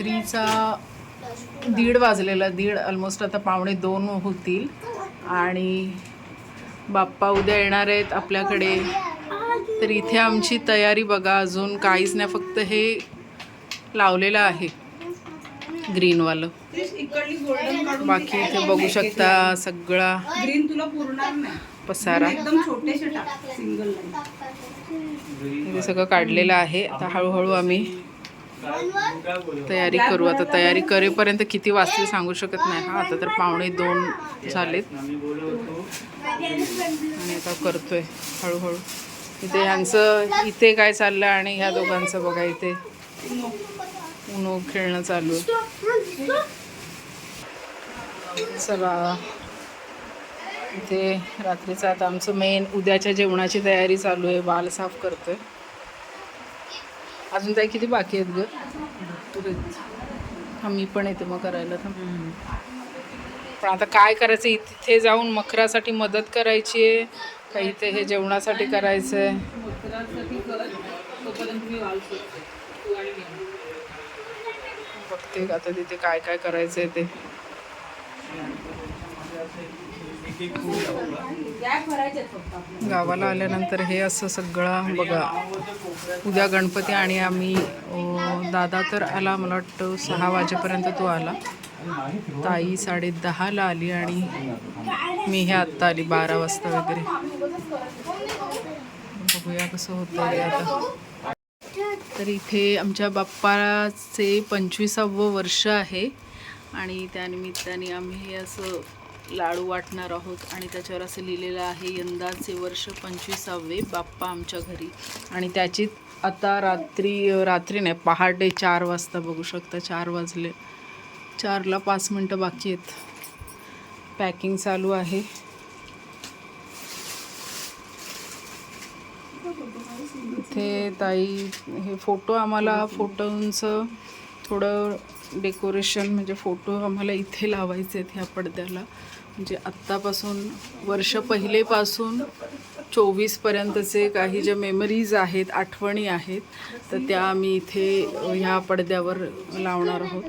रात्रीचा दीड वाजलेला दीड ऑलमोस्ट आता पावणे दोन होतील. आणि बाप्पा उद्या येणार आहेत आपल्याकडे. तर इथे आमची तयारी बघा अजून काहीच नाही फक्त हे लावलेलं आहे ग्रीनवालं. बाकी इथे बघू शकता सगळा ग्रीन तुला पुरणार नाही. पसारा. एकदम हे सगळं काढलेलं आहे. आता हळूहळू आम्ही तयारी करू. आता तयारी करेपर्यंत किती वाजतील सांगू शकत नाही. हा आता तर पावणे दोन झालेत. आणि आता करतोय हळूहळू. इथे ह्यांचं इथे काय चाललं आणि ह्या दोघांचं बघा इथे. उनो खेळणं चालू आहे. चला. इथे रात्रीचं आता आमचं मेन उद्याच्या जेवणाची तयारी चालू आहे. बाल साफ करतोय. अजून काही किती बाकी आहेत ग? मी पण येते मग करायला. पण आता काय करायचं इथे जाऊन मखरासाठी मदत करायची आहे. का इथे हे जेवणासाठी करायचं आहे बघते आता तिथे काय काय करायचं आहे ते. गावाला आल्यानंतर हे असं सगळं बघा उद्या गणपती आणि आम्ही दादा तर आला मला वाटतं सहा वाजेपर्यंत तो आला. ताई साडे दहाला आली आणि मी हे आत्ता आली बारा वाजता वगैरे. बघूया कसं होतं आहे आता. तर इथे आमच्या बाप्पाचे पंचवीसावं वर्ष आहे आणि त्यानिमित्ताने आम्ही हे असं लाडू वाटणार आहोत आणि त्याच्यावर असं लिहिलेलं आहे यंदाचे वर्ष पंचवीसावे बाप्पा आमच्या घरी. आणि त्याची आता रात्री रात्री नाही पहाटे चार वाजता बघू शकता चार वाजले. चारला पाच मिनटं बाकी आहेत. पॅकिंग चालू आहे. इथे ताई हे फोटो आम्हाला फोटोंचं थोडं डेकोरेशन म्हणजे फोटो आम्हाला इथे लावायचे आहेत ह्या पडद्याला. म्हणजे आत्तापासून वर्ष पहिलेपासून चोवीसपर्यंतचे काही ज्या मेमरीज आहेत आठवणी आहेत तर त्या आम्ही इथे ह्या पडद्यावर लावणार आहोत.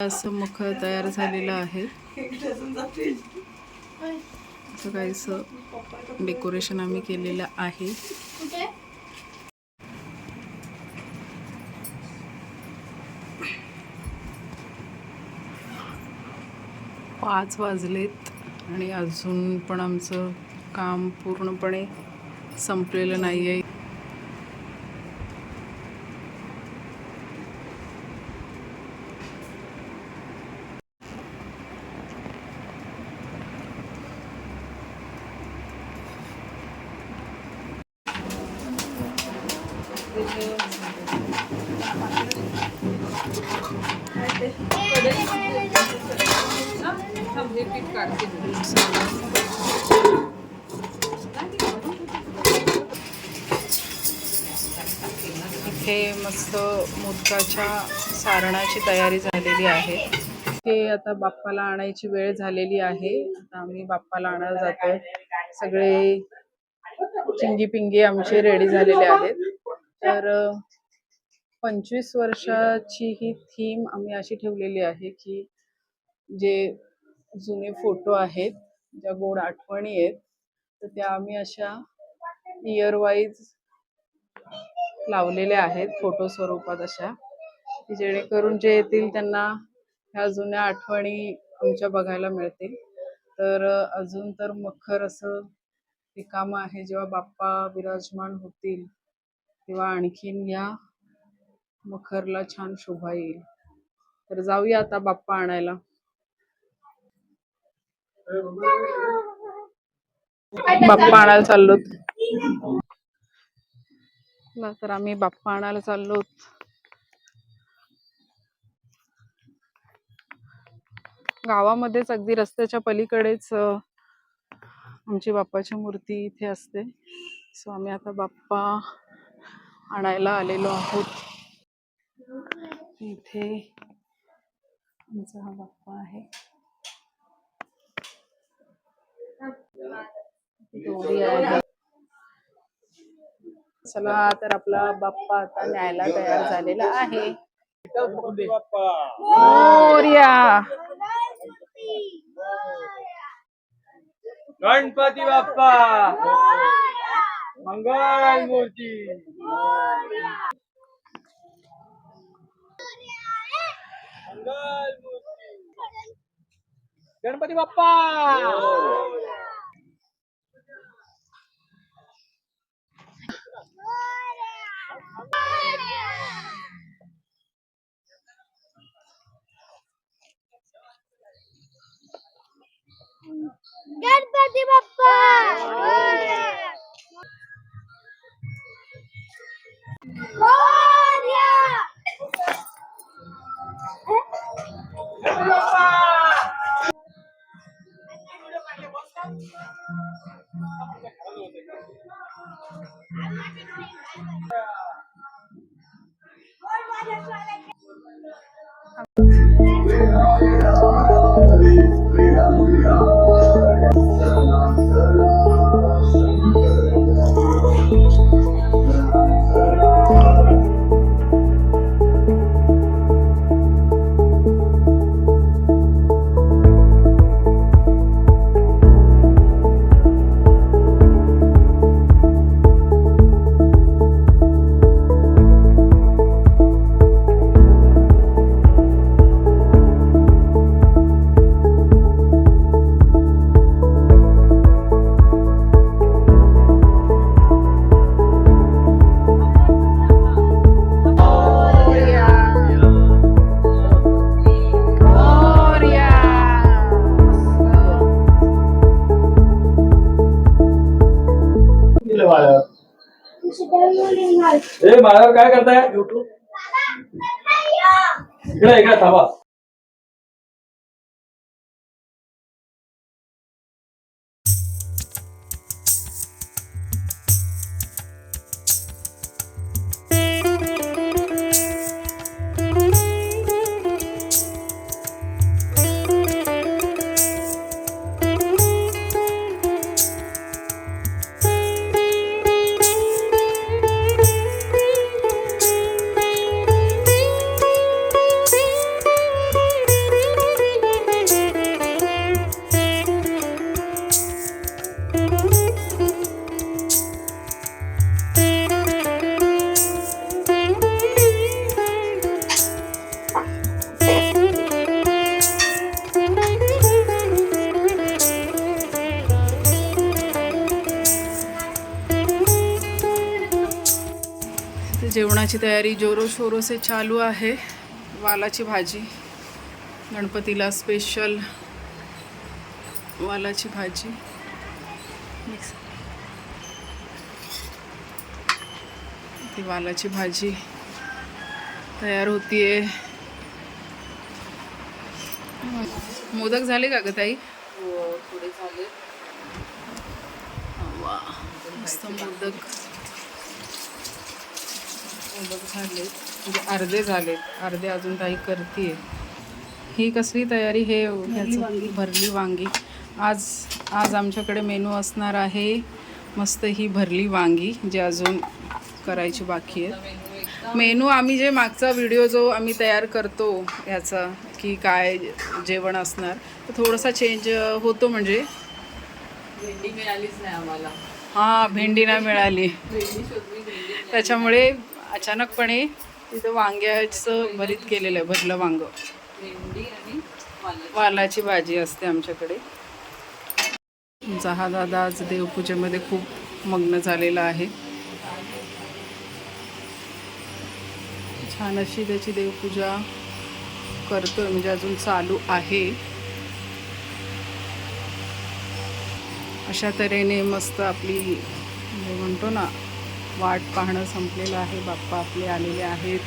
असं मुख तयार झालेलं आहे. असं काहीसं डेकोरेशन आम्ही केलेलं आहे. पाच वाजलेत आणि अजून पण आमचं काम पूर्णपणे संपलेलं नाही आहे इथे मस्त मोदकाच्या सारणाची तयारी झालेली आहे. हे आता बाप्पाला आणायची वेळ झालेली आहे. आता आम्ही बाप्पाला आणायला जातो सगळे चिंगी पिंगी आमचे रेडी झालेले आहेत. तर पंचवीस वर्षाची ही थीम आम्ही अशी ठेवलेली आहे की जे जुने फोटो आहेत ज्या गोड आठवणी आहेत तर त्या आम्ही अशा इयर वाईज लावलेल्या आहेत फोटो स्वरूपात अशा. की जेणेकरून जे येतील त्यांना ह्या जुन्या आठवणी आमच्या बघायला मिळतील. तर अजून तर मखर असं रिकामं आहे जेव्हा बाप्पा विराजमान होतील तेव्हा आणखीन या मखरला छान शोभा येईल. तर जाऊया आता बाप्पा आणायला. बाप्पा आणायला चाललो चला तर आम्ही बाप्पा आणायला चाललो गावामध्येच अगदी रस्त्याच्या पलीकडेच आमची बाप्पाची मूर्ती इथे असते. सो आम्ही आता बाप्पा आणायला आलेलो आहोत. इथे आमचा हा बाप्पा आहे. दोरी आहे. चला तर आपला बाप्पा आता न्यायला तयार झालेला आहे. मोरया. गणपती बाप्पा. मंगल मूर्ती. मंगल मूर्ती. गणपती बाप्पा. मोरया ए माझ्यावर काय करताय? युट्यूब इकडे इकडे थांबा. जेवणाची तयारी जोरो शोरो से चालू आहे. वालाची भाजी. गणपतीला स्पेशल वालाची भाजी. मिक्स ती वालाची भाजी तयार होतीये. मोदक झाले का ग ताई? थोडे झाले. मस्त मोदक. मोदक झाले म्हणजे अर्धे झाले. अर्धे अजून ताई करते ही कसली तयारी? हे ह्याचं भरली वांगी. आज आज आमच्याकडे मेनू असणार आहे मस्त ही भरली वांगी जे अजून करायची बाकी आहे मेनू आम्ही जे मागचा व्हिडिओ जो आम्ही तयार करतो ह्याचा की काय जेवण असणार तर थोडासा चेंज होतो म्हणजे. भेंडी मिळालीच नाही आम्हाला. हां भेंडी नाही मिळाली. त्याच्यामुळे अचानकपणे तिथं वांग्याचं भरीत केलेलं आहे भरलं वांग. वालाची भाजी असते आमच्याकडे. आमचा हा दादा आज देवपूजेमध्ये खूप मग्न झालेला आहे. छान अशी त्याची देवपूजा करतोय म्हणजे अजून चालू आहे. अशा तऱ्हेने मस्त आपली म्हणतो ना वाट पाहणं संपलेलं आहे. बाप्पा आपले आलेले आहेत.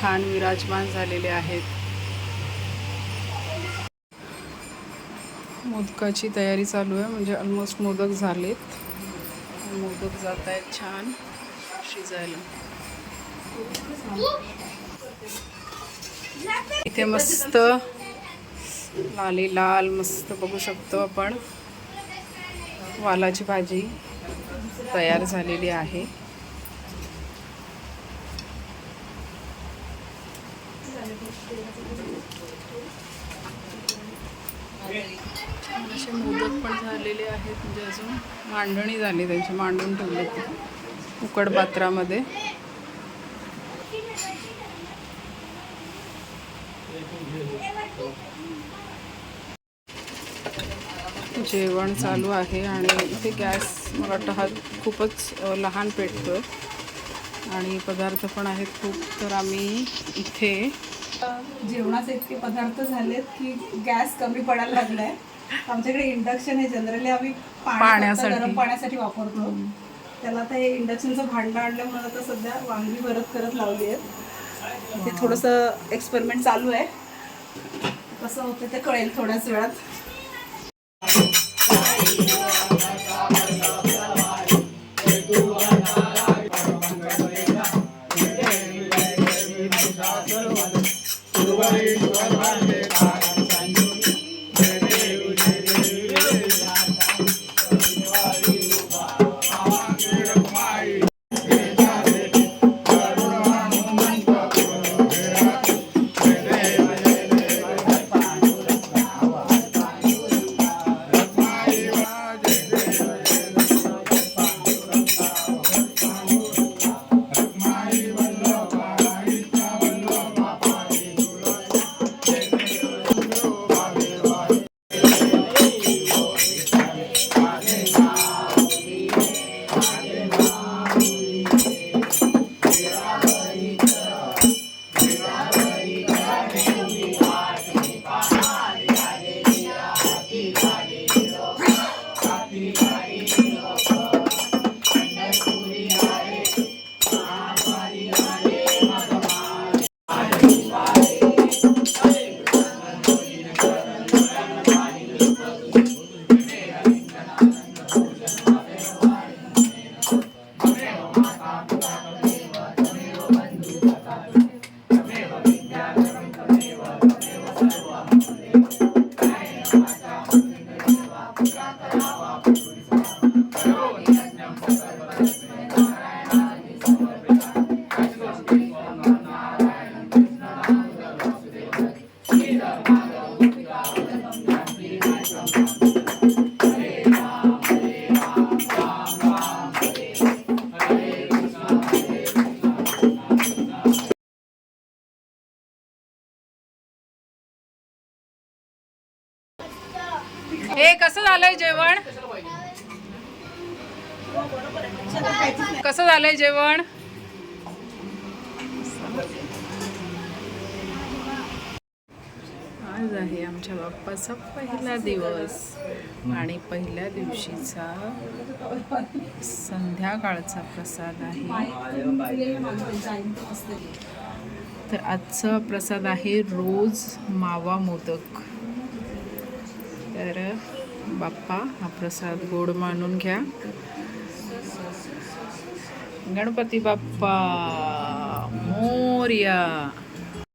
छान विराजमान झालेले आहेत. मोदकाची तयारी चालू आहे. म्हणजे ऑलमोस्ट मोदक झालेत. मोदक जात आहेत छान. शिजायला. इथे मस्त लाली लाल मस्त बघू शकतो आपण. वालाची भाजी. तयार झालेली आहे. असे मोदक पण झालेले आहेत म्हणजे अजून मांडणी झाली त्यांची मांडून ठेवले ते. उकड पात्रामध्ये. जेवण चालू आहे आणि इथे गॅस मला वाटतं हा खूपच लहान पेटतोय. आणि पदार्थ पण आहेत खूप तर आम्ही इथे जेवणाचे इतके पदार्थ झालेत की गॅस कमी पडायला लागलाय. आमच्याकडे इंडक्शन आहे जनरली आम्ही पाण्यासाठी. गरम पाण्यासाठी वापरतो. त्याला आता हे इंडक्शनचं भांडं आणल्यामुळे आता सध्या वांगी भरत करत लावली आहेत ते थोडंसं एक्सपेरिमेंट चालू आहे. कसं होतं ते कळेल थोड्याच वेळात. Thank you. செய்தாய் हे कसं झालंय जेवण? कसं झालंय जेवण? आज आहे आमच्या बाप्पाचा पहिला दिवस आणि पहिल्या दिवशीचा संध्याकाळचा प्रसाद आहे. तर आजचा प्रसाद आहे रोज मावा मोदक. तर बाप्पा हा प्रसाद गोड मानून घ्या. गणपती बाप्पा मोर्या.